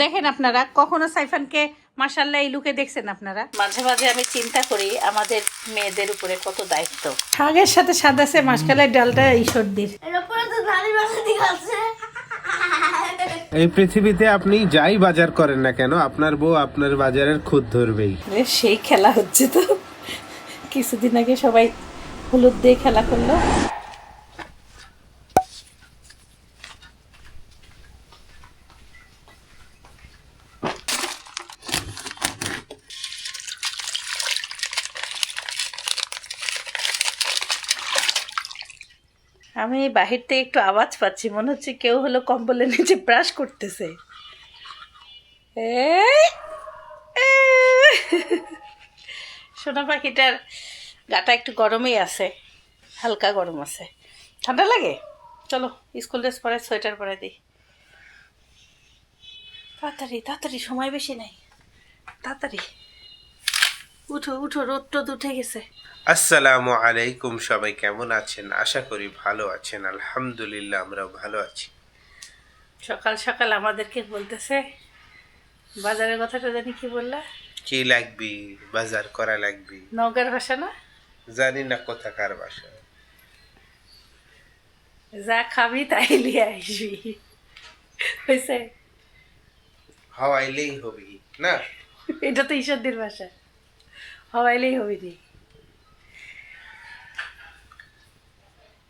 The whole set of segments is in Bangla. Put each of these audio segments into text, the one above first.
দেখেন আপনারা কখনো সাইফানকে মাসাল্লাহ এই লুকে দেখছেন আপনারা? মাঝে মাঝে আমি চিন্তা করি আমাদের মেয়েদের উপরে কত দায়িত্ব। শাকের সাথে সাদাসে মাসকালের ডালটা এই সর্দির এর উপরে তো নারী বাসা ঠিক আছে। এই পৃথিবীতে আপনি যাই বাজার করেন না কেন আপনার বউ আপনার বাজারের খুদ ধরবেই। সেই খেলা হচ্ছে তো। কিছুদিন আগে সবাই হলুদ দিয়ে খেলা করল আমি বাহির থেকে একটু আওয়াজ পাচ্ছি, মনে হচ্ছে কেউ হলো কম্বলের নিচে ব্রাশ করতেছে। সোনা পাখিটার গাটা একটু গরমই আছে, হালকা গরম আছে। ঠান্ডা লাগে? চলো, স্কুল ড্রেস পরে, সোয়েটার পরে দিই। তাড়াতাড়ি তাড়াতাড়ি, সময় বেশি নাই। তাড়াতাড়ি। উঠো উঠো রোদ টোদ উঠে গেছে। আসসালামু আলাইকুম সবাই কেমন আছেন? আশা করি ভালো আছেন আলহামদুলিল্লাহ আমরা ভালো আছি। সকাল সকাল আমাদেরকে বলতেছে বাজারের কথাটা জানি কি বললা? কি লাগবি? বাজার করা লাগবি? নৌকার ভাষা না? জানি না কোথাকার ভাষা। যা খাবি তাই নিয়ে আসবি। হয়েছে হাওয়াইলেই হবি না? এটা তো ঈশ্বরদের ভাষা। হওয়াইলেই হবে দি।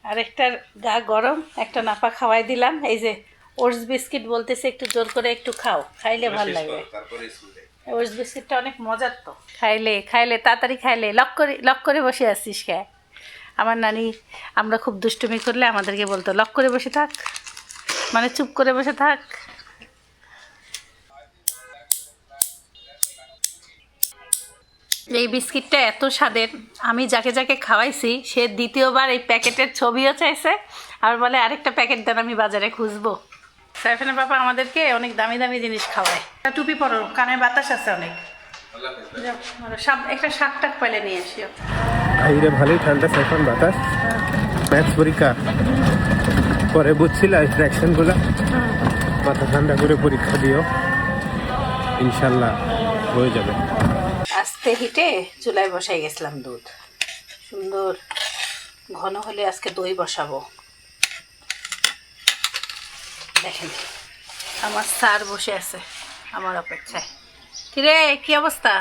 আর একটার গা গরম একটা নাপা খাওয়াই দিলাম। এই যে ওটস বিস্কিট বলতেছে একটু জোর করে একটু খাও খাইলে ভালো লাগবে। ওটস বিস্কিটটা অনেক মজার তো। খাইলে খাইলে তাড়াতাড়ি খাইলে লক করে লক করে বসে আসছিস কে? আমার নানি আমরা খুব দুষ্টুমি করলে আমাদেরকে বলতো লক করে বসে থাক মানে চুপ করে বসে থাক। এই বিস্কিটটা এত স্বাদের আমি যাকে যাকে খাওয়াইছি সে দ্বিতীয়বার এই প্যাকেটের ছবিও চাইছে আর বলে আরেকটা প্যাকেট দেন আমি বাজারে খুঁজবো। সাইফানের বাবা আমাদেরকে অনেক দামি দামি জিনিস খাওয়ায়। টুপি পরো কানে বাতাস আছে অনেক। আরও একটা শাক টাক পাইলে নিয়ে এসিও বাইরে ভালোই ঠান্ডা সাইফান বাতাস। ম্যাথস পরীক্ষা। পরে বুঝছিল ইন্ট্রাকশনগুলো মাথা ঠান্ডা করে পরীক্ষা দিও। ইনশাল্লাহ হয়ে যাবে। আস্তে হিটে চুলায় বসাই গেছিলাম দুধ। সুন্দর ঘন হলে আজকে দই বসাবো। দেখেন, আমার স্যার বসে আছে আমার অপেক্ষায়। কিরে, কি অবস্থা?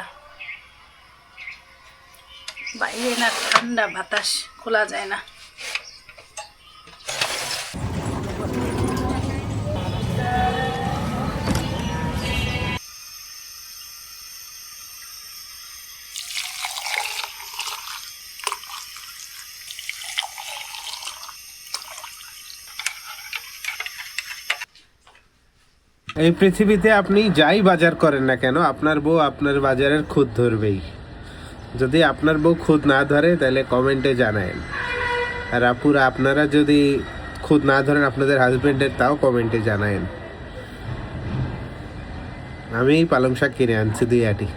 বাইরে না ঠান্ডা বাতাস, খোলা যায় না। এই পৃথিবীতে আপনি যাই বাজার করেন না কেন, আপনার বউ আপনার বাজারের খুদ ধরবেই। যদি আপনার বউ খুদ না ধরে, তাহলে কমেন্টে জানায়েন। আর আপুরা আপনারা যদি খুদ না ধরেন আপনাদের হাজবেন্ডের, তাও কমেন্টে জানায়েন। আমি পালং শাক কিনে আনছি দুই আটি।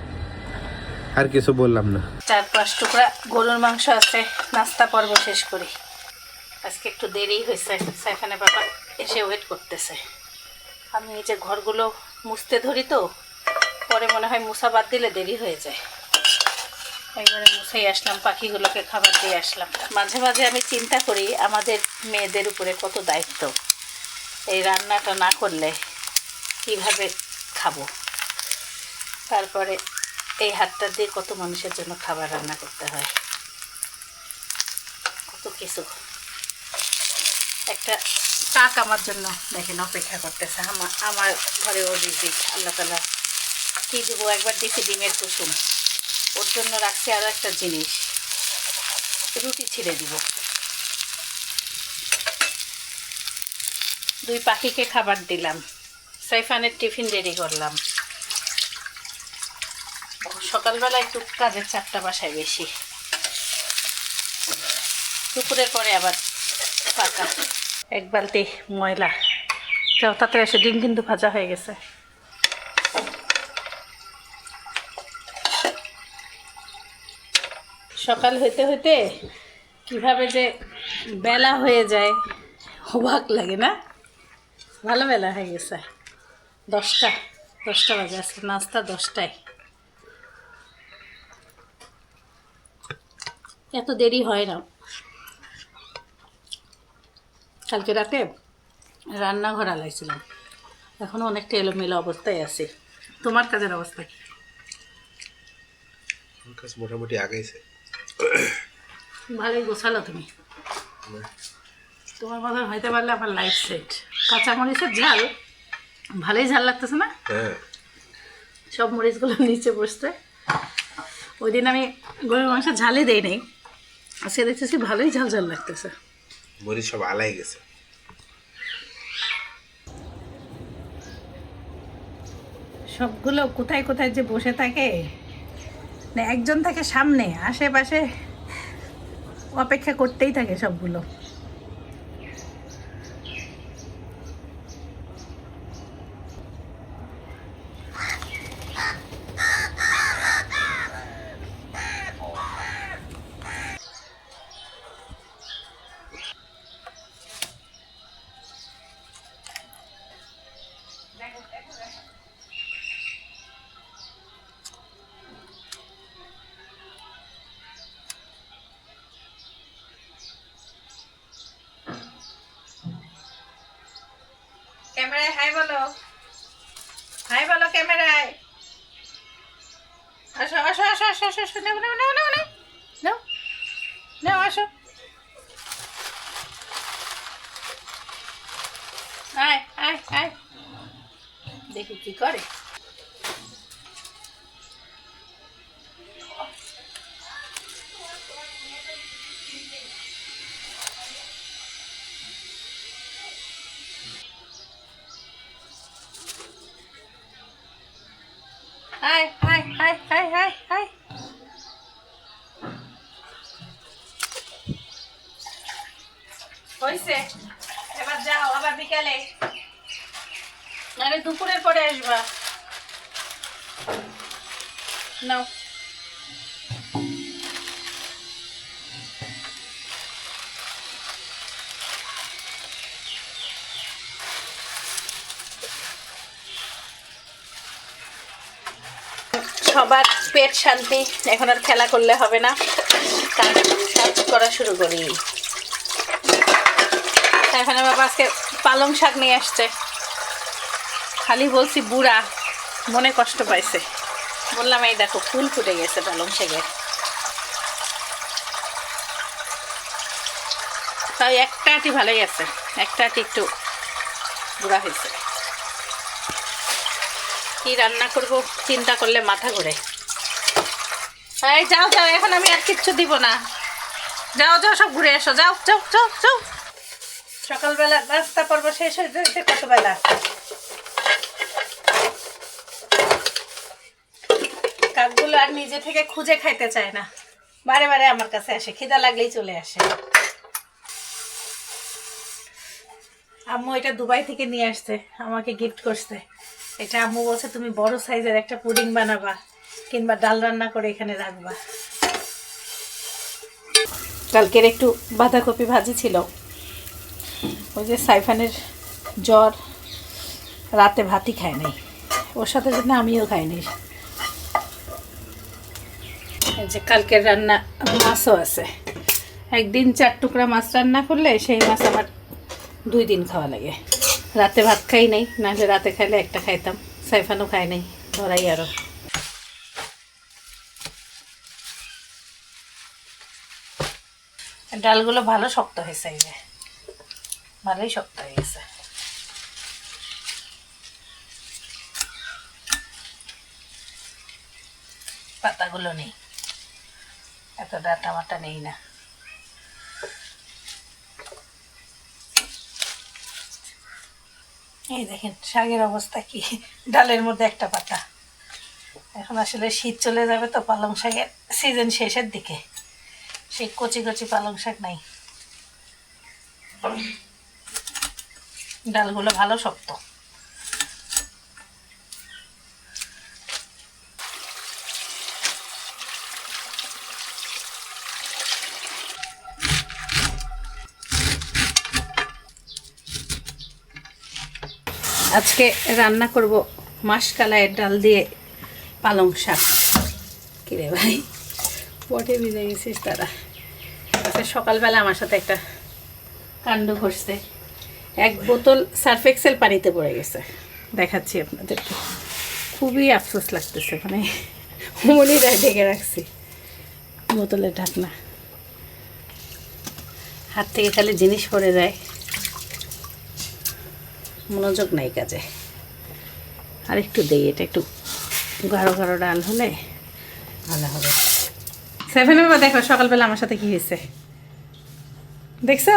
আর কিছু বললাম না। চার পাঁচ টুকরা গরুর মাংস আছে, নাস্তা পর্ব শেষ করি। আজকে একটু দেরি হয়েছে সাইফানে বাবা এসে ওয়েট করতেছে। আমি এই যে ঘরগুলো মুছতে ধরি তো, পরে মনে হয় মুসা বাদ দিলে দেরি হয়ে যায়। একবারে মুছেই আসলাম, পাখিগুলোকে খাবার দিয়ে আসলাম। মাঝে মাঝে আমি চিন্তা করি, আমাদের মেয়েদের উপরে কত দায়িত্ব। এই রান্নাটা না করলে কীভাবে খাব? তারপরে এই হাতটা দিয়ে কত মানুষের জন্য খাবার রান্না করতে হয়। কত কিছু। একটা কাক আমার জন্য? দেখেন, অপেক্ষা করতেছে। আমার আমার ঘরে ও দিক আল্লাহ তালা কী দেবো? একবার দেখি ডিমের কুসুম। ওর জন্য রাখছি আরও একটা জিনিস। রুটি ছিঁড়ে দিব। দুই পাখিকে খাবার দিলাম। সাইফানের টিফিন রেডি করলাম। সকালবেলা একটু কাজের চাপটা বাসায় বেশি। দুপুরের পরে আবার পাকা এক বালতি ময়লা। যাও তাতে এসে ডিম কিন্তু ভাজা হয়ে গেছে। সকাল হইতে হইতে কীভাবে যে বেলা হয়ে যায়, অবাক লাগে না? ভালো বেলা হয়ে গেছে। দশটা দশটা বাজে, আজকে নাস্তা দশটায়। এত দেরি হয় না। কালকে রাতে রান্নাঘর আলাইছিলাম। এখনও অনেকটা এলোমেলো অবস্থায় আছে। তোমার কাজের অবস্থা কি? কাছে মোটামুটি আগেছে ভালোই গোছালো তুমি। তোমার মতন হইতে পারলে আমার লাইফ সেট কাঁচামরিচের ঝাল ভালোই ঝাল লাগতেছে না? হ্যাঁ। সব মরিচগুলো নিচে বসতে ওই দিন আমি গরুর মাংস ঝালই দেই নাই। আজকে দেখতেছি ভালোই ঝাল ঝাল লাগতেছে। মরিচ সব আলাই গেছে। সবগুলো কোথায় কোথায় যে বসে থাকে, না একজন থাকে সামনে, আশেপাশে অপেক্ষা করতেই থাকে সবগুলো। হাই, বলো ক্যামেরায়। আসো আসো আসো আসো আসো আসো, নেও নেও, নাও নাও, নেও, নাও আসো। আয় আয় আয়। দেখি কি করে। সবার পেট শান্তি, এখন আর খেলা করলে হবে না। কাজ করা শুরু করি। এখানে বাবা আজকে পালং শাক নিয়ে আসছে। খালি বলছি বুড়া, মনে কষ্ট পাইছে। বললাম, এই দেখো, ফুল ফুটে গেছে পালং শাকের তাই একটা আটি ভালোই আছে। একটা আটি একটু বুড়া হয়েছে। কি রান্না করব, চিন্তা করলে মাথা ঘুরে। এই যাও যাও, এখন আমি আর কিচ্ছু দিব না। যাও যাও, সব ঘুরে এসো। যাও যাও যাও যাও। সকালবেলা নাস্তা পর্ব শেষ হয়ে যাচ্ছে কতবেলা? কাকগুলো আর নিজে থেকে খুঁজে খাইতে চায় না। বারে বারে আমার কাছে আসে, খিদা লাগলেই চলে আসে। আম্মু এটা দুবাই থেকে নিয়ে আসছে, আমাকে গিফট করছে। এটা আম্মু বলছে, তুমি বড় সাইজের একটা পুডিং বানাবা, কিংবা ডাল রান্না করে এখানে রাখবা। কালকের একটু বাঁধাকপি ভাজি ছিল। ওই যে সাইফানের জ্বর, রাতে ভাতই খায় নাই। ওর সাথে জন্য আমিও খাইনি। যে কালকের রান্না, মাছও আছে। একদিন চার টুকরা মাছ রান্না করলে সেই মাছ আমার দুই দিন খাওয়া লাগে। রাতে ভাত খাই নাই, নাহলে রাতে খাইলে একটা খাইতাম, সাইফানও খাই নাই ধরাই আরও ডালগুলো ভালো শক্ত হয়েছে এই যে। ভালোই শক্ত হয়ে গেছে। পাতাগুলো নেই। এত ডাটা মাটা নেই না। এই দেখেন, শাকের অবস্থা কি? ডালের মধ্যে একটা পাতা। এখন আসলে শীত চলে যাবে তো পালং শাকের সিজন শেষের দিকে। সেই কচি কচি পালং শাক নাই। ডালগুলো ভালো শক্ত। আজকে রান্না করব মাসকালাইয়ের ডাল দিয়ে পালং শাক। কিরে ভাই? পটে ভিজে গেছিস তারা। আচ্ছা সকালবেলা আমার সাথে একটা কাণ্ড ঘটছে। এক বোতল সার্ফ এক্সেল পানিতে পড়ে গেছে। দেখাচ্ছি আপনাদেরকে। খুবই আফসোস লাগতেছে মানে মনিরায় ডেকে রাখছি বোতলের ঢাকনা। হাত থেকে খালি জিনিস পড়ে যায়। মনোযোগ নাই কাজে। আর একটু দেই এটা একটু গাঢ় গাঢ় ডাল হলে ভালো হবে। সেভেন বাবা দেখো সকালবেলা আমার সাথে কি হয়েছে? দেখছ?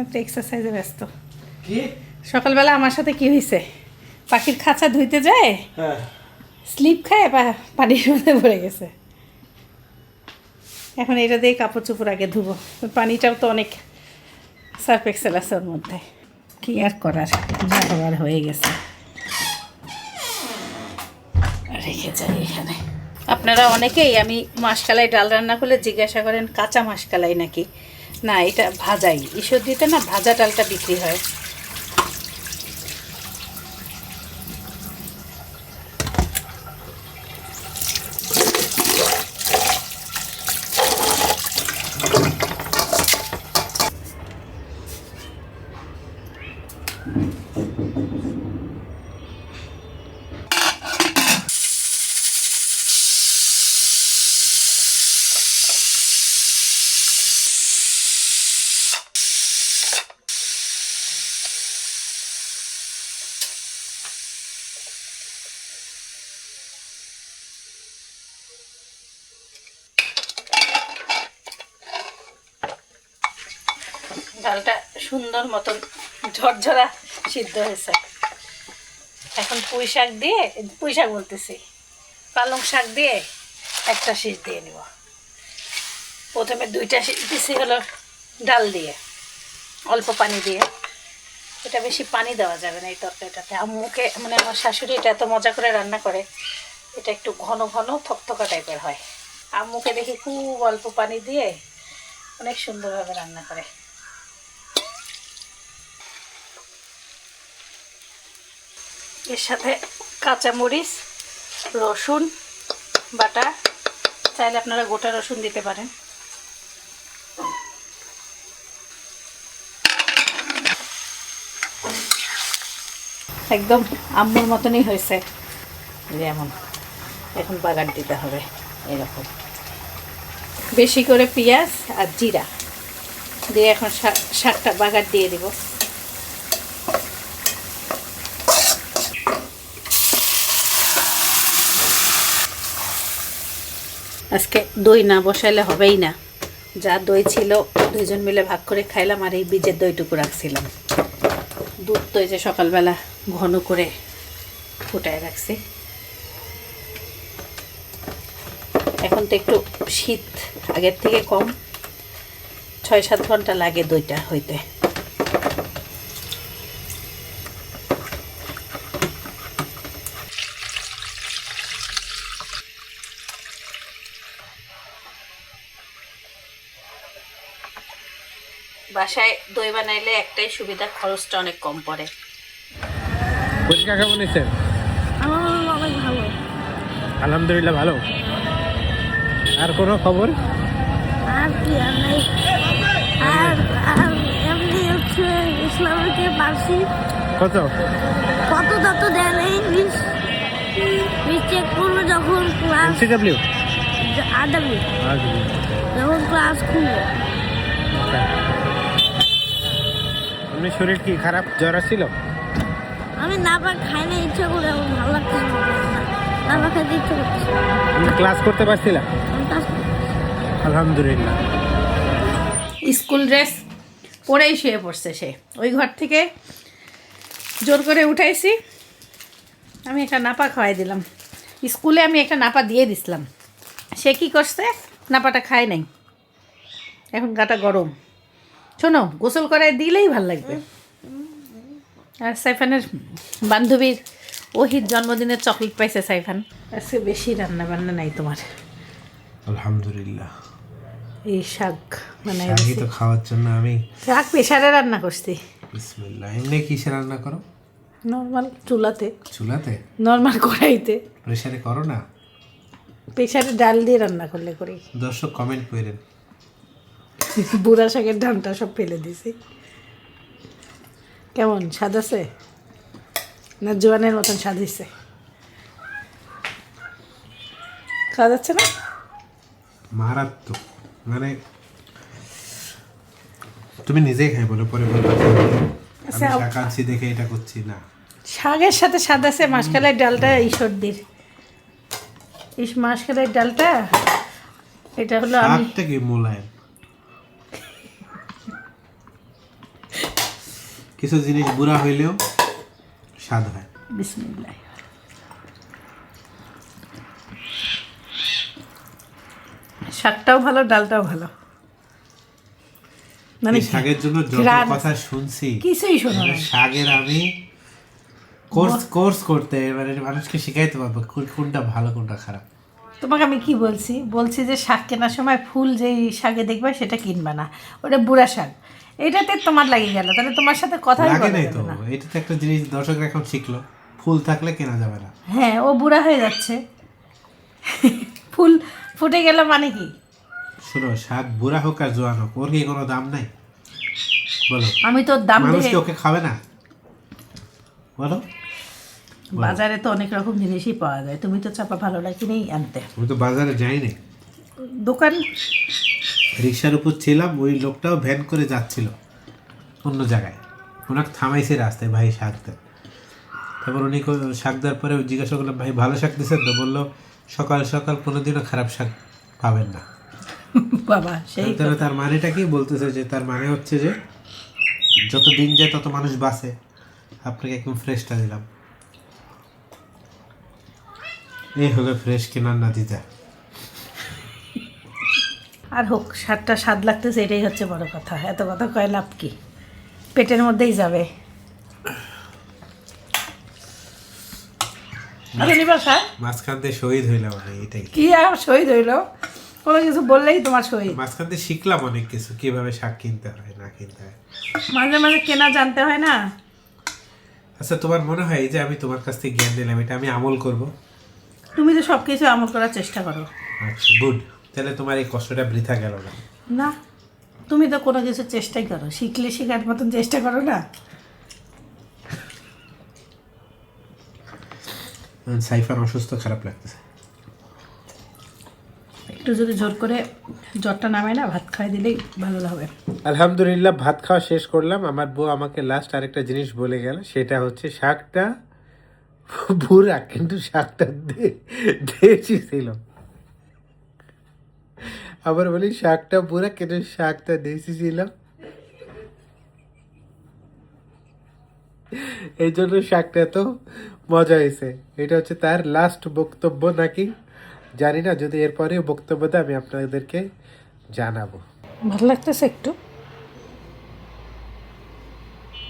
একটা এক্সারসাইজে ব্যস্ত। সকালবেলা আমার সাথে কি হয়েছে? পাখির খাঁচা ধুইতে যায় হ্যাঁ। স্লিপ খায় বা পানির মধ্যে পড়ে গেছে। এখন এটা দিয়ে কাপড় চোপড় আগে ধুবো। পানিটাও তো অনেক সার্ফ এক্সেল আছে ওর মধ্যে। কি আর করার? যা হওয়ার হয়ে গেছে। রেখে যাই এখানে। আপনারা অনেকেই আমি মাসকালাই ডাল রান্না করলে জিজ্ঞাসা করেন, কাঁচা মাসকালাই নাকি? না, এটা ভাজাই। ঈশ্বর দিতে না ভাজা ডালটা বিক্রি হয়। ডালটা সুন্দর মতন ঝরঝরা সিদ্ধ হয়েছে। এখন পুঁই শাক দিয়ে, পুঁই শাক বলতেছি, পালং শাক দিয়ে একটা শীষ দিয়ে নিব। প্রথমে দুইটা শীষ দিছি হলো ডাল দিয়ে, অল্প পানি দিয়ে। এটা বেশি পানি দেওয়া যাবে না এই তরকারিটাতে। আম্মুকে মানে আমার শাশুড়ি এটা এত মজা করে রান্না করে, এটা একটু ঘন ঘন থকথকা টাইপের হয়। আম্মুকে দেখি খুব অল্প পানি দিয়ে অনেক সুন্দরভাবে রান্না করে। এর সাথে কাঁচামরিচ রসুন বাটা। চাইলে আপনারা গোটা রসুন দিতে পারেন। একদম আম্মুর মতনই হয়েছে। যেমন এখন বাগান দিতে হবে এরকম। বেশি করে পেঁয়াজ আর জিরা দিয়ে এখন শাকটা বাগার দিয়ে দিব। আজকে দই না বসাইলে হবেই না। যা দই ছিল, দুইজন মিলে ভাগ করে খাইলাম আর এই বীজের দইটুকু রাখছিলাম। দুধ তো এই যে সকালবেলা ঘন করে ফুটায় রাখছি। এখন তো একটু শীত আগের থেকে কম। ছয় সাত ঘণ্টা লাগে দইটা হইতে। বাসায় দই বানাইলে একটাই সুবিধা খরচটা অনেক কম পড়ে। পরীক্ষা কেমন হয়েছে আমার অনেক ভালো। আলহামদুলিল্লাহ ভালো। আর কোনো খবর? আর কি আর নাই। আর আর এমনি হচ্ছে ইসলামকে পারছি। কত? কত তত দেয় না ইংলিশ চেক করব যখন ক্লাস সিডাব্লিউ আদাবি যখন ক্লাস খুলবো এমনি শরীর কি খারাপ? জ্বর ছিল আমি না পা খাই না ইচ্ছা করে ভালো লাগতেছে না। না। পা খাইতে ইচ্ছা করতেছে তুমি ক্লাস করতে পারছিলা আমি আলহামদুলিল্লাহ। স্কুল ড্রেস পরেই শুয়ে পড়ছে সে। ওই ঘর থেকে জোর করে উঠাইছি। আমি একটা নাপা খাওয়াই দিলাম। স্কুলে আমি একটা নাপা দিয়ে দিছিলাম। সে কি করছে? নাপাটা খায় নাই। এখন গাটা গরম। শোনো গোসল করায় দিলেই ভালো লাগবে। আর সাইফানের বান্ধবীর ওহির জন্মদিনের চকলেট পাইছে সাইফান। আজকে বেশি রান্না বান্না নাই তোমার। আলহামদুলিল্লাহ। এই শাক মানে শাহি তো খাওয়ার জন্য আমি শাক প্রেশারে রান্না করছি। বিসমিল্লাহ এমনি কিসে রান্না করো? নর্মাল চুলাতে। চুলাতে? নর্মাল কড়াইতে। প্রেশারে করো না? প্রেশারে ডাল দিয়ে রান্না করলে করি। দর্শক কমেন্ট করেন বুড়া শাকের ডানটা সব ফেলে দিছি। কেমন স্বাদ আছে? না জোয়ানের মতন স্বাদ হয়েছে খাওয়া যাচ্ছে না? মারাত্মক। মানে তুমি নিজেই খাই বলো পরে বলবা আমি আচ্ছা, শাক আনছি দেখে এটা করছি না। শাকের সাথে স্বাদ আছে মাসকালের ডালটা ঈশ্বরদীর এই মাসকালের ডালটা এটা হলো আমি কি মোলায়েম? কিছু জিনিস বুড়া হইলেও স্বাদ হয়। বিসমিল্লাহ। শাকটাও ভালো ডালটাও ভালো। মানে শাকের জন্য যত কথা শুনছি কিছুই শোনো না। শাকের আমি কোর্স কোর্স করতে এবারে মানুষকে শিখাইতে পারব কোনটা ভালো কোনটা খারাপ। তোমাকে আমি কি বলছি? বলছি যে শাক কেনার সময় ফুল যেই শাকে দেখবে সেটা কিনবা না। ওটা বুড়া শাক। এটাতে তোমার লাগে গেল তাহলে তোমার সাথে কথা লাগে নাই তো। না। এটা তো একটা জিনিস দর্শকরা এখন শিখলো ফুল থাকলে কেনা যাবে না। হ্যাঁ ও বুড়া হয়ে যাচ্ছে। ফুল ফুটে গেল মানে কি? শোনো শাক বুড়া হোক আর জোয়ান হোক ওর কি কোনো দাম নাই? বলো। আমি তো দাম মানুষ কি ওকে খাবে না? বলো। বাজারে তো অনেক রকম জিনিসই পাওয়া যায় তুমি তো চাপা ভালো লাগে কিনেই আনতে। আমি তো বাজারে যাইনি। দোকান রিক্সার উপর ছিলাম ওই লোকটাও ভ্যান করে যাচ্ছিল অন্য জায়গায়। ওনাকে থামাইছে রাস্তায় ভাই শাক দেন। তারপর উনি শাক দেওয়ার পরে জিজ্ঞাসা করলাম ভাই ভালো শাক দিয়েছেন? তো বলল সকাল সকাল কোনোদিনও খারাপ শাক পাবেন না। বাবা সেই তাহলে তার মানেটা কি বলতেছে যে তার মানে হচ্ছে যে যত দিন যায় তত মানুষ বাঁচে। আপনাকে একদম ফ্রেশটা দিলাম। এই হলো ফ্রেশ কেনার না দিতে আর হোক স্বাদটা স্বাদ লাগতেছে এটাই হচ্ছে বড় কথা। এত কথা কয় লাভ কি? পেটের মধ্যেই যাবে। মাঝখান দিয়ে শহীদ হইলাম আমি এটাই। কি আর শহীদ হইল? কোনো কিছু বললেই তোমার শহীদ। মাঝখান দিয়ে শিখলাম অনেক কিছু কীভাবে শাক কিনতে হয় না কিনতে হয়। মাঝে মাঝে কেনা জানতে হয় না? আচ্ছা তোমার মনে হয় যে আমি তোমার কাছ থেকে জ্ঞান নিলাম এটা আমি আমল করব? তুমি তো সব কিছু আমল করার চেষ্টা করো। আচ্ছা গুড তাহলে তোমার এই কষ্টটা বৃথা গেল না। না তুমি তো কোনো কিছু চেষ্টাই করো। শিখলে শেখার মতন চেষ্টা করো না। সাইফার অসুস্থ খারাপ লাগতেছে। একটু যদি জোর করে জ্বরটা নামে না ভাত খাই দিলেই ভালো হবে। আলহামদুলিল্লাহ ভাত খাওয়া শেষ করলাম। আমার বউ আমাকে লাস্ট আরেকটা জিনিস বলে গেল সেটা হচ্ছে শাকটা বুড়া কিন্তু শাকটা দেশি ছিল। আবার বলি শাকটা বুড়া কেটে শাকটা দেশি ছিল এই জন্য শাকটা এত মজা হয়েছে। এটা হচ্ছে তার লাস্ট বক্তব্য নাকি? জানি না, যদি এরপরে বক্তব্য দেয় আমি আপনাদেরকে জানাব। ভালো লাগতেছে একটু?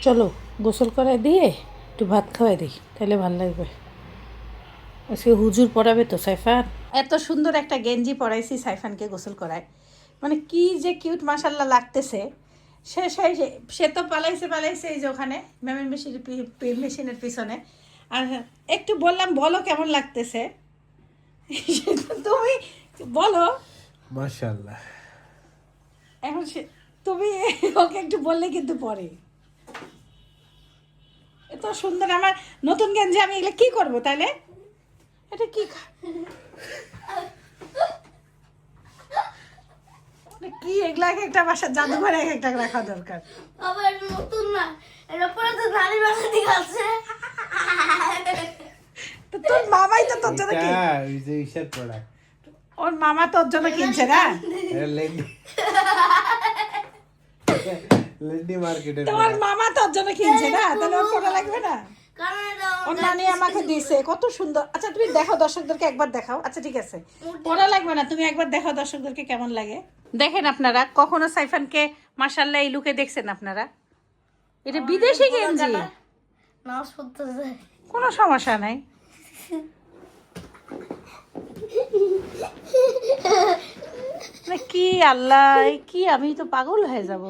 চলো, গোসল করায় দিয়ে একটু ভাত খাওয়াই দিই তাহলে ভালো লাগবে। আজকে হুজুর পড়াবে তো, সাইফান? এত সুন্দর একটা গেঞ্জি পরাইছি সাইফানকে গোসল করায়। মানে কি যে কিউট মাসাল্লাহ লাগতেছে। সে সেই সে তো পালাইছে পালাইছে এই যে ওখানে ম্যামের মেশিনের মেশিনের পিছনে। আর একটু বললাম বলো কেমন লাগতেছে? তুমি বলো। মাশাল্লাহ এখন সে তুমি ওকে একটু বললে কিন্তু পরে। এত সুন্দর আমার নতুন গেঞ্জি আমি এগুলো কি করব তাহলে? এটা কি কি এগুলা এক একটা বাসা জাদুঘরে এক একটা রাখা দরকার? বাবা এটা নতুন না এটা পরে তো নারী ঠিক আছে তো তোর মামাই তো তোর জন্য কি? ওই যে প্রোডাক্ট ওর মামা তোর জন্য কিনছে না? লেন্ডি মার্কেটের তোমার মামা তোর জন্য কিনছে না? তাহলে ওর পড়া লাগবে না? ওর নানি আমাকে দিছে কত সুন্দর। আচ্ছা তুমি দেখো দর্শকদেরকে একবার দেখাও। আচ্ছা ঠিক আছে। পড়া লাগবে না তুমি একবার দেখাও দর্শকদেরকে কেমন লাগে। দেখেন আপনারা কখনো সাইফানকে মাশাল্লাহ এই লুকে দেখছেন আপনারা? এটা বিদেশি গেঞ্জি। কোনো সমস্যা নাই। মানে কি আল্লাহ কি আমি তো পাগল হয়ে যাব।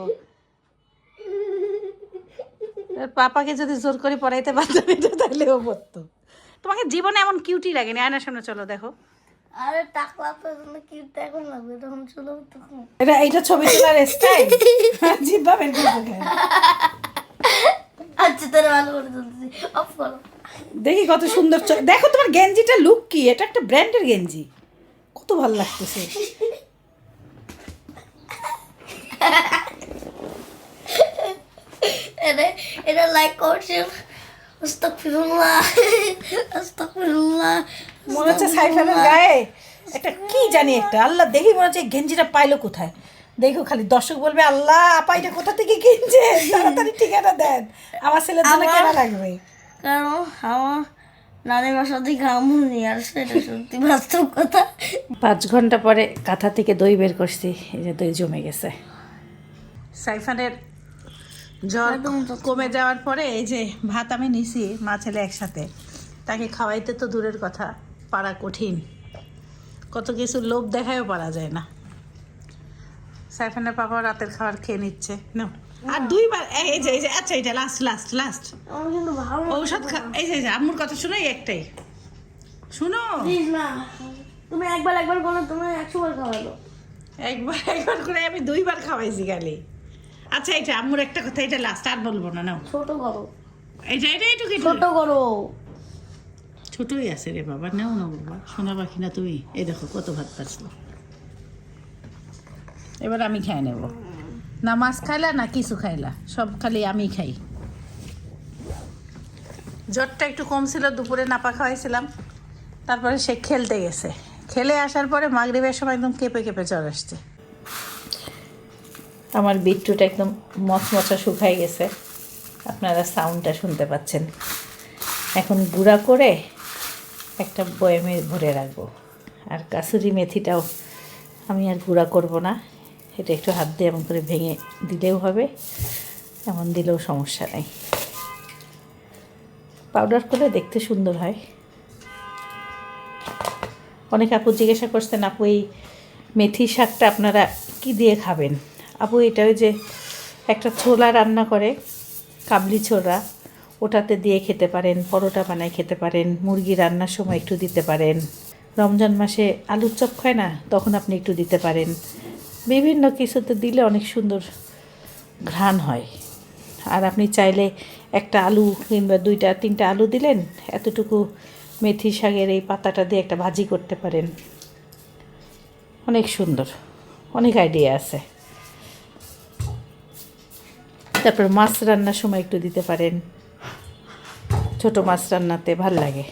পাপাকে যদি জোর করে পড়াইতে পারতাম এটা তাহলে ও পড়তো। তোমাকে জীবনে এমন কিউটি লাগেনি। আয়নার সামনে চলো দেখো। আরে টাকলা তো কি এখন লাগবে তখন ছিল তখন এটা এইটা ছবি তোলার স্টাইল জিব্বা বের করে আচ্ছা তাহলে ভালো করে তুলতেছি। অফ করো। দেখি কত সুন্দর দেখো তোমার গেঞ্জিটা লুক কি? এটা একটা ব্র্যান্ডের গেঞ্জি। কত ভালো লাগতেছে। এটা এটা লাইক করছেন আস্তাগফিরুল্লাহ আস্তাগফিরুল্লাহ মনে হচ্ছে সাইফানের গায়ে একটা কি জানি একটা? আল্লাহ দেখি মনে হচ্ছে গেঞ্জিটা পাইলো কোথায়? দেখো খালি দর্শক বলবে আল্লাহ আপা এটা কোথা থেকে কিনছে? তাড়াতাড়ি ঠিকানা দেন। আমার ছেলের জন্য আমার- কেনা লাগবে। কারণ আমার নানি বাসা থেকে আমু নিয়ে আসছে এটা সত্যি বাস্তব কথা। পাঁচ ঘণ্টা পরে কাঁথা থেকে দই বের করছি এই যে দই জমে গেছে। সাইফানের জ্বর কমে যাওয়ার পরে এই যে ভাত আমি নিছি মা ছেলে একসাথে। তাকে খাওয়াইতে তো দূরের কথা পারা কঠিন। কত কিছু লোভ দেখায়ও পারা যায় না। সাইফানের পাপা রাতের খাবার খেয়ে নিচ্ছে। নাও। আর দুইবার এই যে এই যে আচ্ছা এটা লাস্ট লাস্ট লাস্ট ঔষধ এই যে এই যে আম্মুর কথা শুনো একটাই। শুনো। না তুমি একবার একবার করলে তুমি একশো বার খাওয়ালো একবার একবার করে আমি দুইবার খাওয়াইছি খালি। আচ্ছা এটা আম্মুর একটা কথা এটা লাস্ট আর বলব না নাও। ছোট করো। এটা এটা একটু ছোট করো। ছোটই আছে রে বাবা নাও না বাবা। শোনা পাখি না তুমি এই দেখো কত ভাত পাচ্ছিল এবার আমি খাই নেব। না মাছ খাইলা না কিছু খাইলা। সব খালি আমি খাই। জ্বরটা একটু কম ছিল দুপুরে না নাপা খাওয়াইছিলাম। তারপরে সে খেলতে গেছে। খেলে আসার পরে মাগরিবের সময় একদম কেঁপে কেঁপে জ্বর আসছে। আমার বিটরুট একদম মচমচা শুকাই গেছে। আপনারা সাউন্ডটা শুনতে পাচ্ছেন। এখন গুঁড়া করে একটা বয়ামে ভরে রাখব। আর কাসুরি মেথিটাও আমি আর গুঁড়া করব না। এটা একটু হাত দিয়ে এমন করে ভেঙে দিলেও হবে, এমন দিলেও সমস্যা নেই। পাউডার করে দেখতে সুন্দর হয়। অনেক আপু জিজ্ঞাসা করছেন, আপু, এই মেথি শাকটা আপনারা কি দিয়ে খাবেন? আপু এটা ওই যে একটা ছোলা রান্না করে, কাবলি ছোলা, ওটাতে দিয়ে খেতে পারেন, পরোটা বানায় খেতে পারেন, মুরগি রান্নার সময় একটু দিতে পারেন। রমজান মাসে আলুর চপ খায় না, তখন আপনি একটু দিতে পারেন। বিভিন্ন কিছুতে দিলে অনেক সুন্দর ঘ্রাণ হয়। আর আপনি চাইলে একটা আলু কিংবা দুইটা, তিনটা আলু দিলেন, এতটুকু মেথি শাকের এই পাতাটা দিয়ে একটা ভাজি করতে পারেন। অনেক সুন্দর, অনেক আইডিয়া আছে। তারপর মাছ রান্নার সময় একটু দিতে পারেন। ছোট মাছ রান্নাতে ভালো লাগে।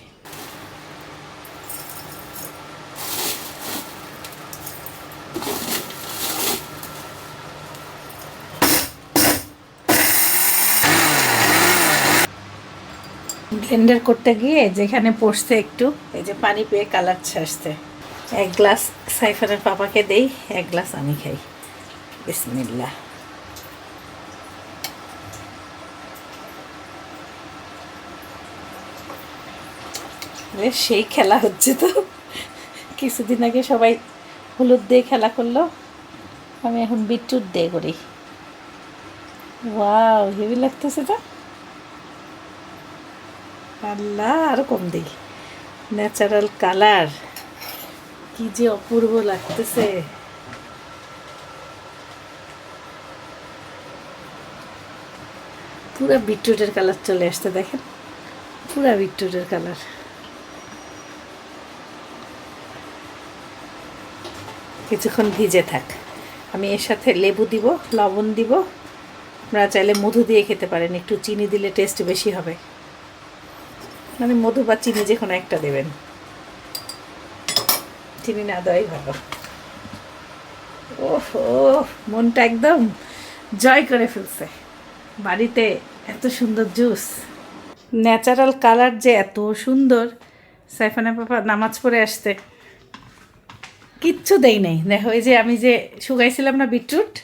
ব্লেন্ডার করতে গিয়ে যেখানে পড়ছে একটু, এই যে পানি পেয়ে কালার আসছে এক গ্লাস সাইফানের পাপাকে দেই, এক গ্লাস আমি খাই। বিসমিল্লা সেই খেলা হচ্ছে তো। কিছুদিন আগে সবাই হলুদ দিয়ে খেলা করল। আমি এখন বিটরুট দিয়ে করি। ওয়াও, হেভি লাগতেছে তো। আল্লাহ, আরও কম দিই। Natural colour. কি যে অপূর্ব লাগতেছে। পুরা বিটরুটের কালার চলে আসতে দেখেন। পুরা বিটরুটের কালার। কিছুক্ষণ ভিজে থাক। আমি এর সাথে লেবু দিব, লবণ দিব। আপনারা চাইলে মধু দিয়ে খেতে পারেন, একটু চিনি দিলে টেস্ট বেশি হবে। মানে মধু বা চিনি যে কোনো একটা দেবেন। চিনি না দেওয়াই ভালো। ওহো মনটা একদম জয় করে ফেলছে। বাড়িতে এত সুন্দর জুস। ন্যাচারাল কালার যে এত সুন্দর। সাইফানা পাপা নামাজ পড়ে আসতে কিচ্ছু দেই নাই। দেখো এই যে আমি যে শুকাইছিলাম না বিটরুট?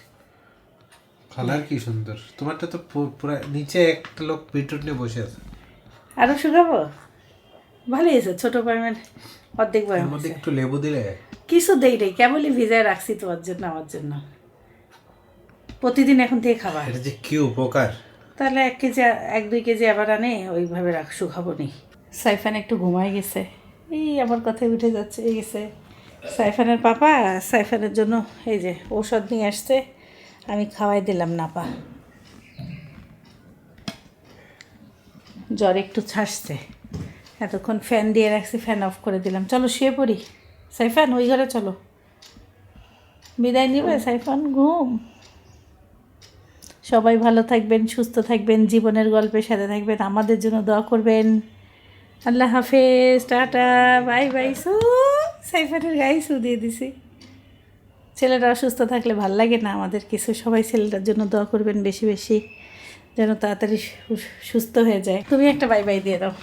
কালার কি সুন্দর। তোমারটা তো পুরা নিচে একটা লোক বিটরুট নিয়ে বসে আছে। আরও শুকাবো? ভালোই আছে ছোটো বয়মের অর্ধেক মধ্যে একটু লেবু দিলে? কিছু দেই নেই কেবলই ভিজায় রাখছি তোমার জন্য আমার জন্য। প্রতিদিন এখন থেকে খাবার। এটা যে কি উপকার। তাহলে এক কেজি এক দুই কেজি আবার আনে ওইভাবে রাখ শুকাবো নি। সাইফান একটু ঘুমাই গেছে। এই আমার কথায় উঠে যাচ্ছে এই গেছে। সাইফানের পাপা সাইফানের জন্য এই যে ঔষধ নিয়ে আসছে, আমি খাওয়াই দিলাম নাপা। জ্বর একটু ছাসছে এতক্ষণ ফ্যান দিয়ে রাখছি, ফ্যান অফ করে দিলাম। চলো শুয়ে পড়ি। সাইফান, ওই ঘরে চলো। বিদায় নিবে সাইফান? ঘুম। সবাই ভালো থাকবেন, সুস্থ থাকবেন, জীবনের গল্পের সাথে থাকবেন, আমাদের জন্য দোয়া করবেন। আল্লাহ হাফেজ, টাটা, বাই বাই সু সাইফানের গায়ে সু দিয়ে দিছি ছেলেটা অসুস্থ থাকলে ভালো লাগে না আমাদের কিছু সবাই ছেলেটার জন্য দোয়া করবেন বেশি বেশি যেন তাড়াতাড়ি সুস্থ হয়ে যায় তুমি একটা বাই বাই দিয়ে দাও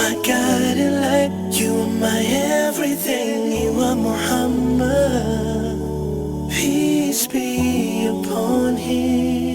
My guiding light, you my everything, you are Muhammad. Peace be upon him.